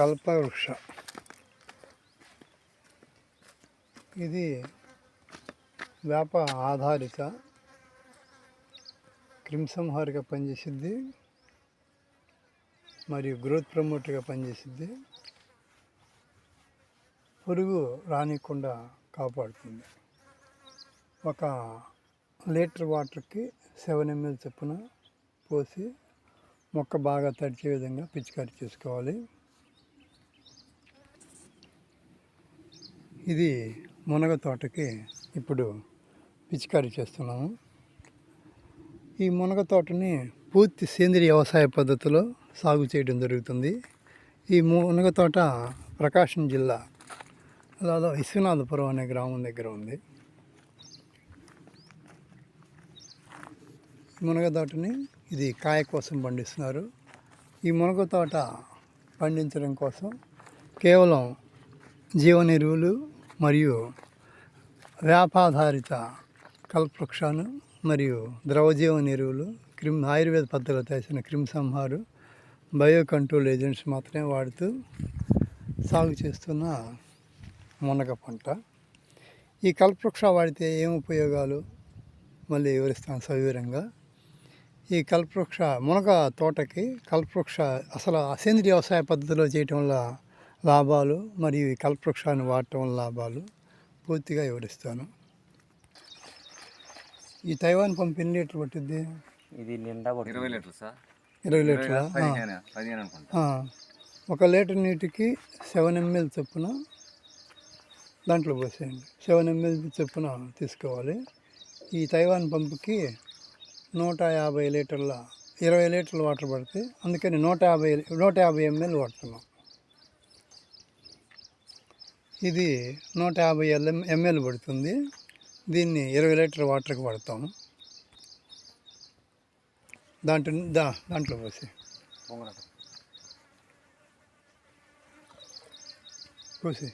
కల్పవృక్ష. ఇది వేప ఆధారిత క్రిమిసంహారిగా పనిచేసిద్ది మరియు గ్రోత్ ప్రమోటర్గా పనిచేసిద్ది. పురుగు రానికుండా కాపాడుతుంది. ఒక లీటర్ వాటర్కి సెవెన్ ఎంఎల్ చొప్పున పోసి మొక్క బాగా తడిచే విధంగా పిచికారీ చేసుకోవాలి. ఇది మునగ తోటకి ఇప్పుడు పిచికారీ చేస్తున్నాము. ఈ మునగ తోటని పూర్తి సేంద్రియ వ్యవసాయ పద్ధతిలో సాగు చేయడం జరుగుతుంది. ఈ మునగ తోట ప్రకాశం జిల్లా అలాలో విశ్వనాథపురం అనే గ్రామం దగ్గర ఉంది. మునగ తోటని ఇది కాయ కోసం పండిస్తున్నారు. ఈ మునగ తోట పండించడం కోసం కేవలం జీవన ఎరువులు మరియు వేపాధారిత కల్పవృక్షాలు మరియు ద్రవజీవన ఎరువులు క్రిమ్ ఆయుర్వేద పద్ధతిలో చేసిన క్రిమి సంహారు బయో కంట్రోల్ ఏజెంట్స్ మాత్రమే వాడుతూ సాగు చేస్తున్న మునగ పంట. ఈ కల్పవృక్ష వాడితే ఏం ఉపయోగాలు? మళ్ళీ వివరిస్తాను సవివరంగా. ఈ కల్పవృక్ష మునగ తోటకి కల్పవృక్ష అసలు అసేంద్రియ వ్యవసాయ పద్ధతిలో చేయటం వల్ల లాభాలు మరియు ఈ కల్పవృక్షాన్ని వాడటం వల్ల లాభాలు పూర్తిగా వివరిస్తాను. ఈ తైవాన్ పంప్ ఎన్ని లీటర్ పట్టుద్ది? ఇది నిండా పడుతుంది. ఇరవై లీటర్లు సార్. ఇరవై లీటర్ల? ఒక లీటర్ నీటికి సెవెన్ ఎంఎల్ చొప్పున దాంట్లో పోసేయండి. సెవెన్ ఎంఎల్ చొప్పున తీసుకోవాలి. ఈ తైవాన్ పంపుకి నూట యాభై లీటర్ల ఇరవై లీటర్ల వాటర్ పడితే అందుకని నూట యాభై నూట యాభై ఎంఎల్ వాడుతున్నాం. ఇది నూట యాభై ఎల్ఎం ఎంఎల్ పడుతుంది. దీన్ని ఇరవై లీటర్ వాటర్కి పడతాము దాంట్లో దా దాంట్లో పోసి. పోసి.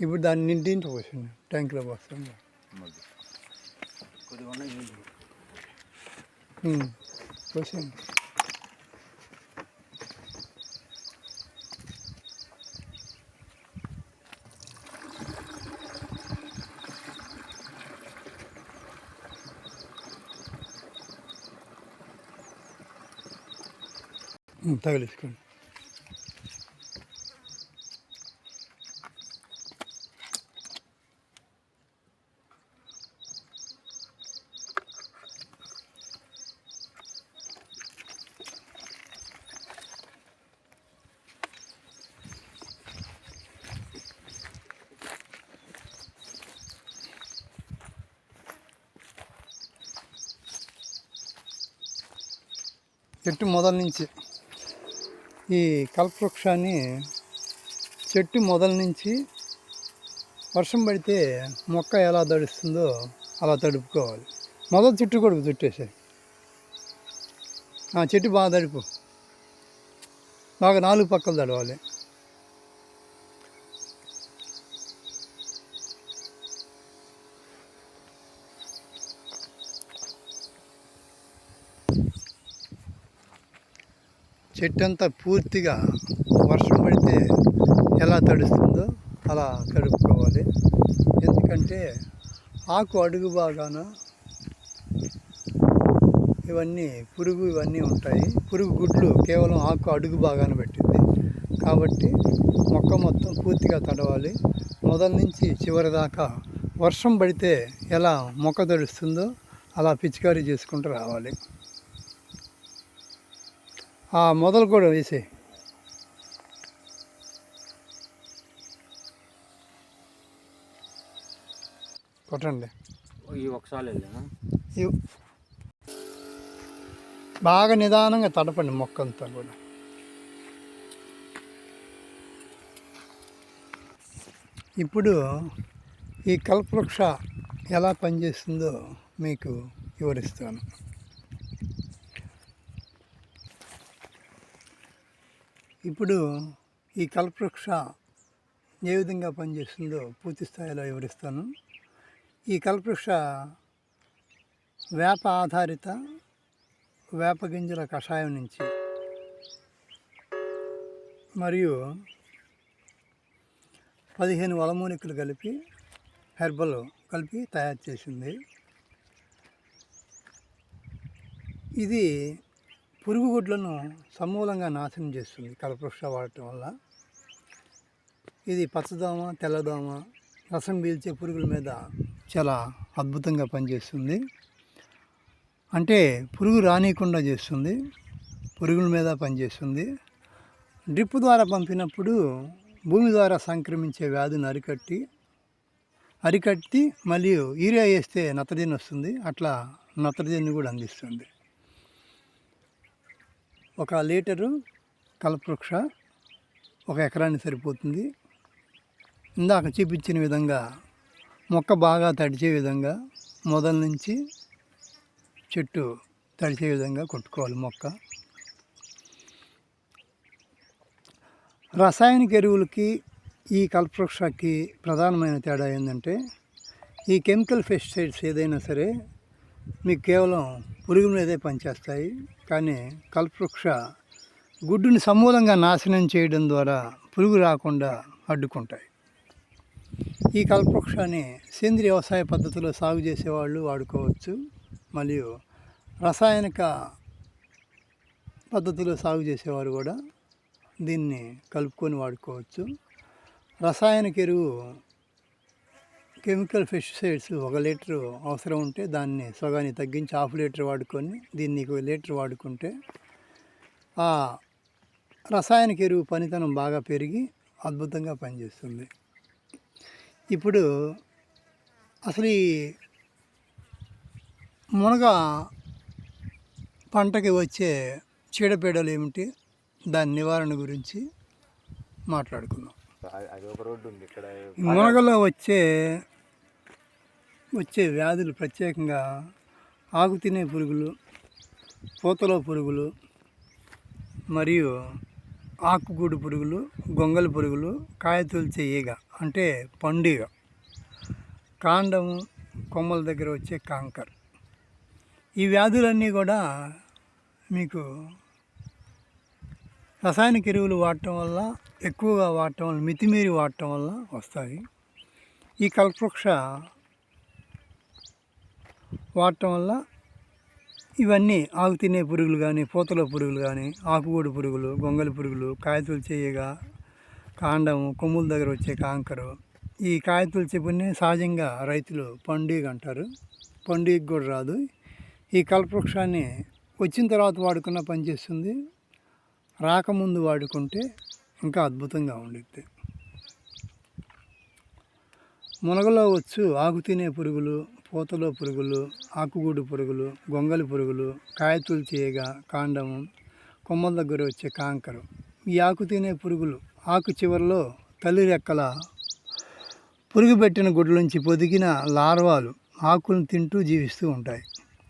ఇప్పుడు దాన్ని నింటింటి పోసింది ట్యాంక్లో పోస్తాను కొద్దిగా ఉన్నాయి నీళ్ళు. ఉమ్. పోసింది ఉమ్, తగిలించుకోండి చెట్టు మొదల నుంచి ఈ కల్పవృక్షాన్ని చెట్టు మొదల నుంచి వర్షం పడితే మొక్క ఎలా తడుస్తుందో అలా తడుపుకోవాలి. మొదలు చుట్టూ కొడుకు చుట్టేసాయి ఆ చెట్టు బాగా తడుపు. బాగా నాలుగు పక్కలు తడవాలి. చెట్టు అంతా పూర్తిగా వర్షం పడితే ఎలా తడుస్తుందో అలా తడుపుకోవాలి ఎందుకంటే ఆకు అడుగు బాగాన ఇవన్నీ పురుగు ఇవన్నీ ఉంటాయి. పురుగు గుడ్లు కేవలం ఆకు అడుగు బాగాన పెట్టింది. కాబట్టి మొక్క మొత్తం పూర్తిగా తడవాలి. మొదల నుంచి చివరి దాకా వర్షం పడితే ఎలా మొక్క తడుస్తుందో అలా పిచికారీ చేసుకుంటూ రావాలి. మొదలు కూడా వేసే. కొట్టండి. ఈ ఒకసారి బాగా నిదానంగా తడపండి మొక్క అంతా కూడా. ఇప్పుడు ఈ కల్పవృక్ష ఎలా పనిచేస్తుందో మీకు వివరిస్తాను. ఇప్పుడు ఈ కల్పవృక్ష ఏ విధంగా పనిచేస్తుందో పూర్తి స్థాయిలో వివరిస్తాను. ఈ కల్పవృక్ష వేప ఆధారిత వేప గింజల కషాయం నుంచి మరియు పదిహేను వలమూలికలు కలిపి హెర్బల్ కలిపి తయారు చేసింది. ఇది పురుగుగుడ్లను సమూలంగా నాశనం చేస్తుంది కలపృక్ష వాడటం వల్ల. ఇది పచ్చదోమ తెల్లదోమ రసం పీల్చే పురుగుల మీద చాలా అద్భుతంగా పనిచేస్తుంది. అంటే పురుగు రానియకుండా చేస్తుంది పురుగుల మీద పనిచేస్తుంది. డ్రిప్ ద్వారా పంపినప్పుడు భూమి ద్వారా సంక్రమించే వ్యాధిని అరికట్టి అరికట్టి మరియు యూరియా వేస్తే నత్రజని వస్తుంది అట్లా నత్రజని కూడా అందిస్తుంది. ఒక లీటరు కల్పవృక్ష ఒక ఎకరానికి సరిపోతుంది. ఇందాక చూపించిన విధంగా మొక్క బాగా తడిచే విధంగా మొదల నుంచి చెట్టు తడిచే విధంగా కొట్టుకోవాలి మొక్క. రసాయనిక ఎరువులకి ఈ కల్పవృక్షకి ప్రధానమైన తేడా ఏంటంటే ఈ కెమికల్ పెస్టిసైడ్స్ ఏదైనా సరే మీకు కేవలం పురుగు మీదే పనిచేస్తాయి. కానీ కల్పవృక్ష గుడ్డుని సమూలంగా నాశనం చేయడం ద్వారా పురుగు రాకుండా అడ్డుకుంటాయి. ఈ కల్పవృక్షాన్ని సేంద్రియ వ్యవసాయ పద్ధతిలో సాగు చేసేవాళ్ళు వాడుకోవచ్చు. మరియు రసాయనిక పద్ధతిలో సాగు చేసేవారు కూడా దీన్ని కలుపుకొని వాడుకోవచ్చు. రసాయనిక ఎరువు కెమికల్ పెస్టిసైడ్స్ ఒక లీటరు అవసరం ఉంటే దాన్ని సగాన్ని తగ్గించి హాఫ్ లీటర్ వాడుకొని దీన్ని ఒక లీటర్ వాడుకుంటే ఆ రసాయనిక ఎరువు పనితనం బాగా పెరిగి అద్భుతంగా పనిచేస్తుంది. ఇప్పుడు అసలు ఈ మునగ పంటకి వచ్చే చీడపీడలు ఏమిటి? దాని నివారణ గురించి మాట్లాడుకుందాం. మునగలో వచ్చే వచ్చే వ్యాధులు ప్రత్యేకంగా ఆకు తినే పురుగులు పూతలో పురుగులు మరియు ఆకుగూడు పురుగులు గొంగలి పురుగులు కాయ ఈగ అంటే పండుగ కాండము కొమ్మల దగ్గర వచ్చే కాంకర్. ఈ వ్యాధులన్నీ కూడా మీకు రసాయనిక ఎరువులు వాడటం వల్ల ఎక్కువగా వాడటం వల్ల మితిమీరి వాడటం వల్ల వస్తాయి. ఈ కల్పవృక్ష వాడటం వల్ల ఇవన్నీ ఆకు తినే పురుగులు కానీ పూతల పురుగులు కానీ ఆకుగూడు పురుగులు గొంగలి పురుగులు కాయతులు చేయగా కాండము కొమ్ముల దగ్గర వచ్చే కాంకరు ఈ కాయతులు చెప్పుని సహజంగా రైతులు పండుగ అంటారు. పండుగ కూడా రాదు. ఈ కల్పవృక్షాన్ని వచ్చిన తర్వాత వాడుకున్న పనిచేస్తుంది రాకముందు వాడుకుంటే ఇంకా అద్భుతంగా ఉండిద్ది. మునగలో వచ్చు ఆకు తినే పురుగులు పూతలో పురుగులు ఆకుగూడు పురుగులు గొంగలి పురుగులు కాయతులు చేయగా కాండము కొమ్మల దగ్గర వచ్చే కాంకరు. ఈ ఆకు తినే పురుగులు ఆకు చివరిలో తల్లి రెక్కల పురుగు పెట్టిన గుడ్ల నుంచి పొదిగిన లార్వాలు ఆకులను తింటూ జీవిస్తూ ఉంటాయి.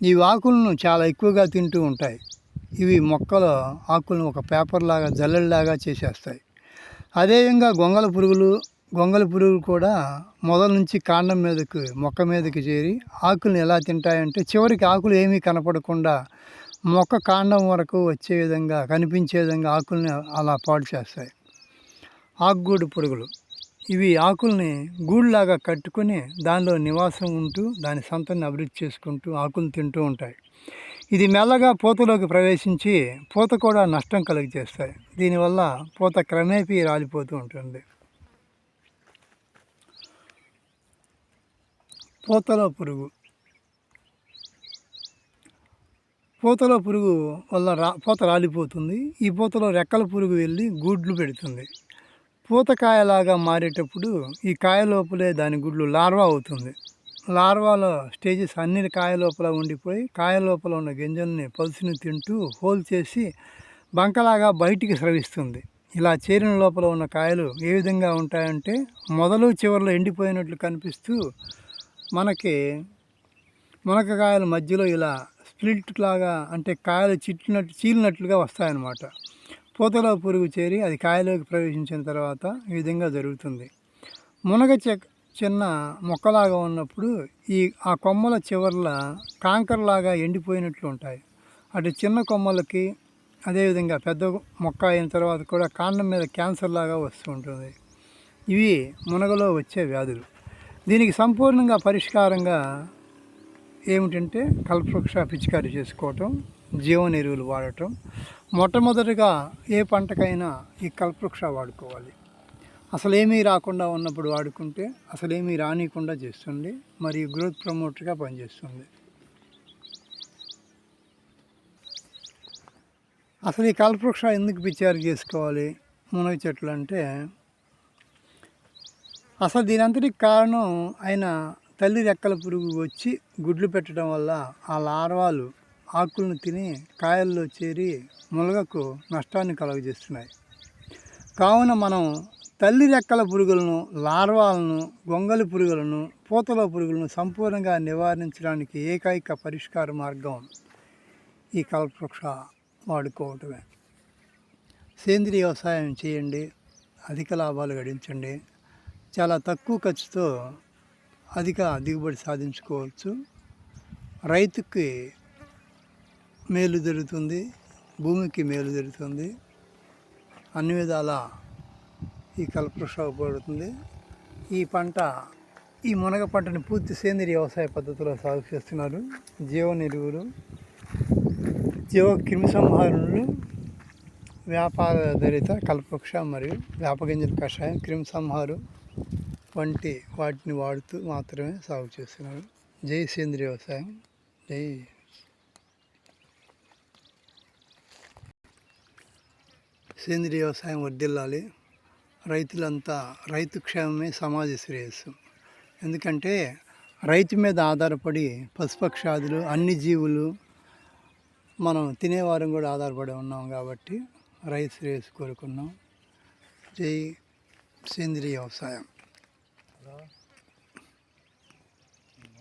ఈ ఆకులను చాలా ఎక్కువగా తింటూ ఉంటాయి. ఇవి మొక్కల ఆకులను ఒక పేపర్ లాగా జల్లెడలాగా చేసేస్తాయి. అదేవిధంగా గొంగల పురుగులు గొంగళి పురుగులు కూడా మొదల నుంచి కాండం మీదకి మొక్క మీదకి చేరి ఆకులను ఎలా తింటాయంటే చివరికి ఆకులు ఏమీ కనపడకుండా మొక్క కాండం వరకు వచ్చే విధంగా కనిపించే విధంగా ఆకుల్ని అలా పాడు చేస్తాయి. ఆకుగూడు పురుగులు. ఇవి ఆకుల్ని గూడులాగా కట్టుకొని దానిలో నివాసం ఉంటూ దాని సంతని అభివృద్ధి చేసుకుంటూ ఆకులు తింటూ ఉంటాయి. ఇది మెల్లగా పూతలోకి ప్రవేశించి పూత కూడా నష్టం కలుగజేస్తాయి. దీనివల్ల పూత క్రమేపీ రాలిపోతూ ఉంటుంది. పూతలో పురుగు. పూతల పురుగు వల్ల రా పూత రాలిపోతుంది. ఈ పూతలో రెక్కల పురుగు వెళ్ళి గుడ్లు పెడుతుంది. పూతకాయలాగా మారేటప్పుడు ఈ కాయ లోపలే దాని గుడ్లు లార్వా అవుతుంది. లార్వాలో స్టేజెస్ అన్ని కాయ లోపల ఉండిపోయి కాయ లోపల ఉన్న గింజల్ని పలుసుని తింటూ హోల్ చేసి బంకలాగా బయటికి స్రవిస్తుంది. ఇలా చేరిన లోపల ఉన్న కాయలు ఏ విధంగా ఉంటాయంటే మొదలు చివరిలో ఎండిపోయినట్లు కనిపిస్తూ మనకి మునక్కాయల మధ్యలో ఇలా స్ప్లిట్ లాగా అంటే కాయలు చిట్టినట్టు చీలినట్లుగా వస్తాయన్నమాట. పూతలో పురుగు చేరి అది కాయలోకి ప్రవేశించిన తర్వాత ఈ విధంగా జరుగుతుంది. మునగ చెక్ చిన్న మొక్కలాగా ఉన్నప్పుడు ఈ ఆ కొమ్మల చివర్ల కాంకరలాగా ఎండిపోయినట్లు ఉంటాయి. అటు చిన్న కొమ్మలకి అదేవిధంగా పెద్ద మొక్క అయిన తర్వాత కూడా కాండం మీద క్యాన్సర్ లాగా వస్తూ ఉంటుంది. ఇవి మునగలో వచ్చే వ్యాధులు. దీనికి సంపూర్ణంగా పరిష్కారంగా ఏమిటంటే కల్పవృక్ష పిచికారీ చేసుకోవటం జీవన ఎరువులు వాడటం. మొట్టమొదటిగా ఏ పంటకైనా ఈ కల్పవృక్ష వాడుకోవాలి. అసలేమీ రాకుండా ఉన్నప్పుడు వాడుకుంటే అసలేమీ రానియకుండా చేస్తుంది. మరియు గ్రోత్ ప్రమోటర్గా పనిచేస్తుంది. అసలు ఈ కల్పవృక్ష ఎందుకు పిచ్చారు చేసుకోవాలి? మునగ చెట్లు అంటే అసలు దీనంతటికి కారణం ఆయన తల్లి రెక్కల పురుగు వచ్చి గుడ్లు పెట్టడం వల్ల ఆ లార్వాలు ఆకులను తిని కాయల్లో చేరి ములగకు నష్టాన్ని కలుగజేస్తున్నాయి. కావున మనం తల్లి రెక్కల పురుగులను లార్వాలను గొంగలి పురుగులను పూతల పురుగులను సంపూర్ణంగా నివారించడానికి ఏకైక పరిష్కార మార్గం ఈ కల్పవృక్ష వాడుకోవటమే. సేంద్రియ వ్యవసాయం చేయండి అధిక లాభాలు గడించండి. చాలా తక్కువ ఖర్చుతో అధిక దిగుబడి సాధించుకోవచ్చు. రైతుకి మేలు జరుగుతుంది భూమికి మేలు జరుగుతుంది. అన్ని విధాల ఈ కలపృష ఉపయోగపడుతుంది. ఈ పంట ఈ మునగ పంటని పూర్తి సేంద్రియ వ్యవసాయ పద్ధతిలో సాగు చేస్తున్నారు జీవ ఎరువులు జీవ క్రిమి సంహారణలు వ్యాపారధరిత కల్పవృక్ష మరియు వేపగింజల కషాయం క్రిమి సంహారు వంటి వాటిని వాడుతూ మాత్రమే సాగు చేస్తున్నారు. జై సేంద్రియ వ్యవసాయం. జై. సేంద్రియ వ్యవసాయం వర్దిల్లాలి రైతులంతా రైతు క్షేమమే సమాజ శ్రేయస్సు. ఎందుకంటే రైతు మీద ఆధారపడి పశుపక్షాదులు అన్ని జీవులు మనం తినేవారం కూడా ఆధారపడి ఉన్నాం కాబట్టి రైతు శ్రేయస్సు కోరుకున్నాం. జై సేంద్రియ వ్యవసాయం. No.